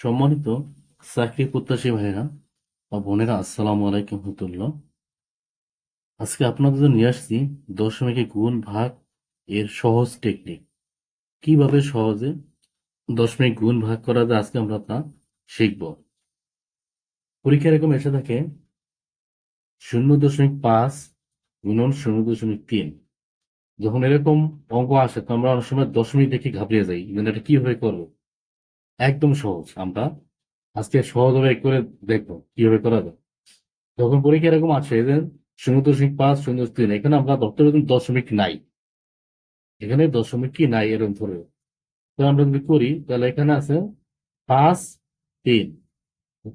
সম্মানিত চাকরি প্রত্যাশী ভাইরা বা বোনেরা, আসসালামু আলাইকুম রহমতুল্লাহ। আজকে আপনাদের জন্য নিয়ে আসছি দশমিকে গুণ ভাগ এর সহজ টেকনিক কীভাবে সহজে দশমিক গুণ ভাগ করা যায় আজকে আমরা তা শিখব। পরীক্ষা এরকম এসে থাকে শূন্য দশমিক পাঁচ গুণন শূন্য দশমিক তিন। যখন এরকম অঙ্ক আসে, তো আমরা অনেক সময় দশমিক দেখে ঘাবড়িয়ে যাই এটা কীভাবে করব? একদম সহজ। আমরা আজকে সহজভাবে করে দেখব, কীভাবে করা যায়। যখন পরীক্ষা এরকম আছে শূন্য দশমিক পাঁচ, শূন্য তিন, এখানে আমরা ধরতে পারি দশমিক নাই। এখানে দশমিক কি নাই এরকম ধরে। তো আমরা যদি করি, তাহলে এখানে আছে পাঁচ, তিন।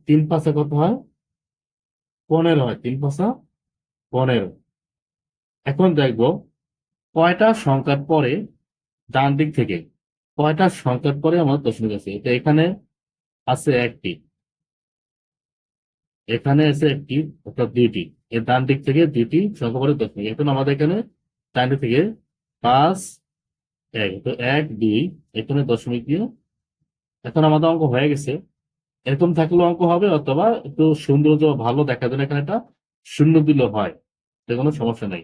তিন পাঁচে কত হয়? পনেরো হয়। তিন পাঁচা পনেরো। এখন দেখব কয়টা সংখ্যার পরে ডান দিক থেকে কয়টা সংখ্যার পরে আমার দশমিক আছে এটা এখানে আছে একটি। এখানে আছে একটি, অর্থাৎ দুইটি। এর ডান দিক থেকে দুইটি সংখ্যা পরে দশমিক এখন আমাদের এখানে ডান দিক থেকে পাঁচ, এক। তো এক, দুই, এখানে দশমিক দিয়ে এখন আমাদের অঙ্ক হয়ে গেছে। এরকম থাকলেও অঙ্ক হবে অথবা একটু সৌন্দর্য ভালো দেখা যায় এখানে একটা শূন্য দিলেও হয়। তো কোনো সমস্যা নাই।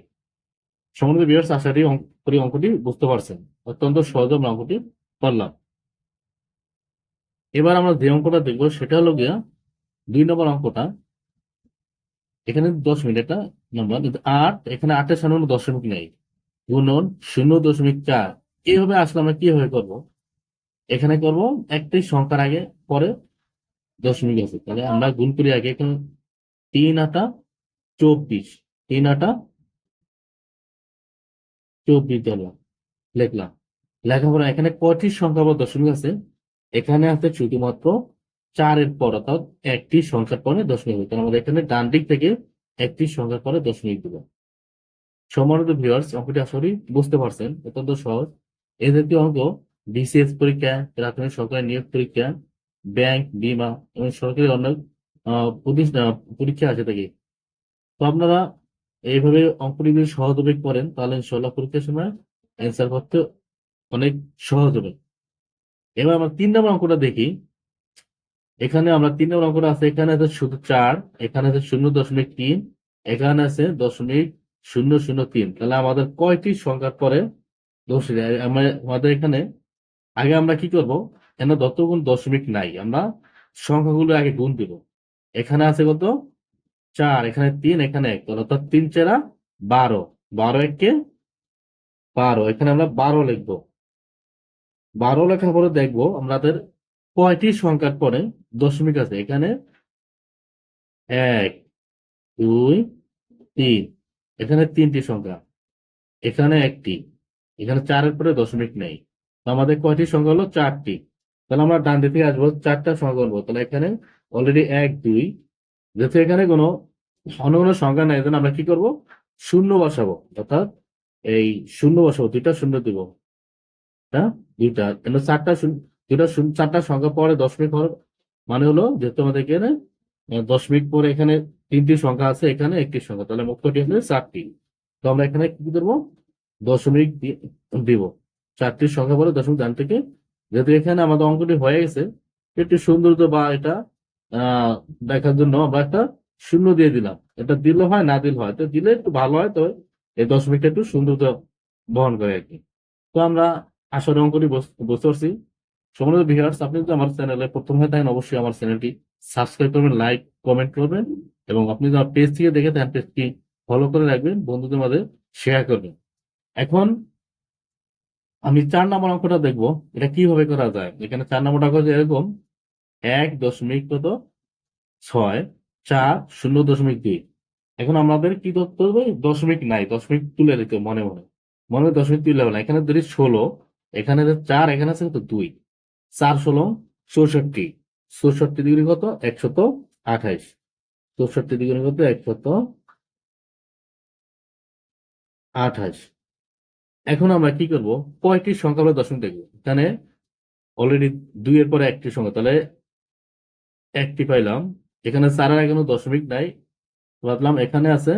সমন্বিত বিয়ার্স আশা করি অঙ্কটি বুঝতে পারছেন। অত্যন্ত সহজ অঙ্কটি করলাম এবার আমরা যে অঙ্কটা দেখব, সেটা হলো গিয়া দুই নম্বর অঙ্কটা। এখানে দশ মিনিট, এটা নম্বর আট, এখানে আটের সামনে দশমিক নেই। গুণন শূন্য দশমিক চার। এইভাবে আসলে আমরা কীভাবে করব? এখানে করব, একটি সংখ্যার আগে, পরে দশমিক আছে। তাহলে আমরা গুণ করি আগে এখানে তিন আটা চব্বিশ। তিন আটা চব্বিশ দিলাম লিখলাম। লেখার পরে এখানে কয়টি সংখ্যা বা দশমিক আছে? এখানে আছে শুধুমাত্র চারের পর, অর্থাৎ একটি সংখ্যার পরে দশমিক হবে। তাহলে আমাদের এখানে ডান দিক থেকে একটি সংখ্যার পরে দশমিক দিব। সম্মানিত ভিউয়ার্স অঙ্কটি আসলে বুঝতে পারছেন, অত্যন্ত সহজ। এই জাতীয় অঙ্ক বিসিএস পরীক্ষা, প্রাথমিক সরকারি নিয়োগ পরীক্ষা, ব্যাংক, বিমা এবং সরকারি প্রতিষ্ঠান পরীক্ষা আছে থেকে তো আপনারা এইভাবে অঙ্কটি যদি সহজভাবে করেন, তাহলে ইনশাল্লাহ পরীক্ষার সময় অ্যান্সার করতে অনেক সহজ হবে। এবার আমরা তিন নম্বর অঙ্কটা দেখি। এখানে আমরা তিন নম্বর অঙ্কটা আছে, এখানে আছে শুধু চার, এখানে আছে শূন্য দশমিক তিন, এখানে আছে দশমিক শূন্য শূন্য তিন। তাহলে আমাদের কয়টি সংখ্যার পরে দশমিক আমাদের এখানে আগে আমরা কি করব? এখানে যতগুণ দশমিক নাই, আমরা সংখ্যাগুলো আগে গুণ দিব। এখানে আছে কত? চার, এখানে তিন, এখানে এক। অর্থাৎ তিন চেরা বারো। বারো এককে বারো। এখানে আমরা বারো লিখব। বারো লেখার পরে দেখব, আমাদের কয়টি সংখ্যার পরে দশমিক আছে? এখানে এক, দুই, তিন। এখানে তিনটি সংখ্যা, এখানে একটি, এখানে চারের পরে দশমিক নেই। আমাদের কয়টি সংখ্যা হলো? চারটি। তাহলে আমরা ডান দিক আসব, চারটা সংখ্যা বলব তাহলে এখানে অলরেডি এক, দুই, যেহেতু এখানে কোনো অন্য কোনো সংখ্যা নাই আমরা কি করব? শূন্য বসাবো, অর্থাৎ এই শূন্য বসাবো, দুইটা শূন্য দিব। হ্যাঁ দুইটা। চারটা শূন্য চারটা সংখ্যা পরে দশমিক হওয়ার মানে হলো যেহেতু আমাদের এখানে দশমিক পরে এখানে তিনটি সংখ্যা আছে, এখানে একটি সংখ্যা। তাহলে মুক্তটি হচ্ছে চারটি। তো আমরা এখানে কি দেবো দশমিক দিব। চারটি সংখ্যা পরে দশমিক ডান থেকে যেহেতু এখানে আমাদের অঙ্কটি হয়ে গেছে, একটু সৌন্দর্য বা এটা দেখার জন্য আমরা একটা শূন্য দিয়ে দিলাম। এটা দিলে হয়, না দিলে হয়? তো দিলে একটু ভালো হয় তো এই দশমিকটা একটু সৌন্দর্য বহন করে আর কি। তো আমরা আসলে অঙ্কটি বুঝ- বুঝতে পারছি। সমস্ত ভিউয়ার্স আপনি যদি আমার চ্যানেলে প্রথম হয়ে থাকেন, অবশ্যই আমার চ্যানেলটি সাবস্ক্রাইব করবেন লাইক কমেন্ট করবেন এবং আপনি যদি পেজ থেকে দেখে থাকেন পেজটি ফলো করে রাখবেন, বন্ধুদের মাঝে শেয়ার করবেন। এখন আমি চার নম্বর অঙ্কটা দেখব, এটা কীভাবে করা যায়? এখানে চার নম্বরটা হচ্ছে এরকম, এক দশমিক কত? ছয়, চার শূন্য দশমিক দুই। এখন আমাদের কি করতে হবে? দশমিক নাই, দশমিক তুলে দিতে মনে মনে। মনে মনে দশমিক তুলে হবে না, এখানে ধরি ষোলো এখানে চার, এখানে আছে কত দুই। চার ষোলো, চৌষট্টি। চৌষট্টি ডিগ্রি কত? একশত আঠাইশ। চৌষট্টি ডিগ্রি কত? একশত আঠাইশ। এখন আমরা কি করব? কয়টি সংখ্যা হলো দশমিক দেখব। এখানে অলরেডি দুই এর পরে একটি সংখ্যা, তাহলে একটি পাইলাম। এখানে চারের এখনও দশমিক নাই। ভাবলাম এখানে আছে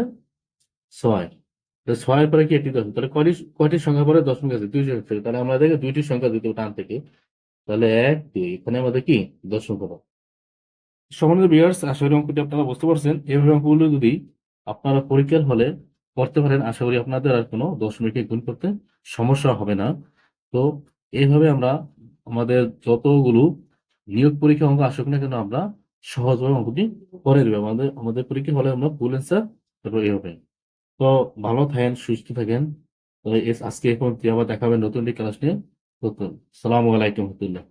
ছয়। তো ছয়ের পরে কি একটি দশমিক? তাহলে কয়টি কয়টি সংখ্যা পরে দশমিক আছে? দুইশো থেকে তাহলে আমরা দেখে দুইটি সংখ্যা দিতে টান থেকে। তাহলে এক, দুই, এখানে আমাদের কি? দশ সংখ্যা পাবো সম্মানিত ভিউয়ার্স আশা করি অঙ্কটি আপনারা বুঝতে পারছেন। এইভাবে অঙ্কগুলো যদি আপনারা পরীক্ষার হলে করতে পারেন, আশা করি আপনাদের আর কোনো দশমিকে গুণ করতে সমস্যা হবে না। তো এইভাবে আমরা আমাদের যতগুলো নিয়োগ পরীক্ষা অঙ্ক আসুক না কেন, আমরা সহজভাবে অঙ্কটি করে দেবো আমাদের আমাদের পরীক্ষা হলে আমরা ফুল অ্যান্সার তারপর এইভাবে তো ভালো থাকেন, সুস্থ থাকেন। তো আজকে এখন আবার দেখাবেন নতুন ক্লাস নিয়ে। নতুন। সালামু আলাইকুম রহমতুল্লাহ।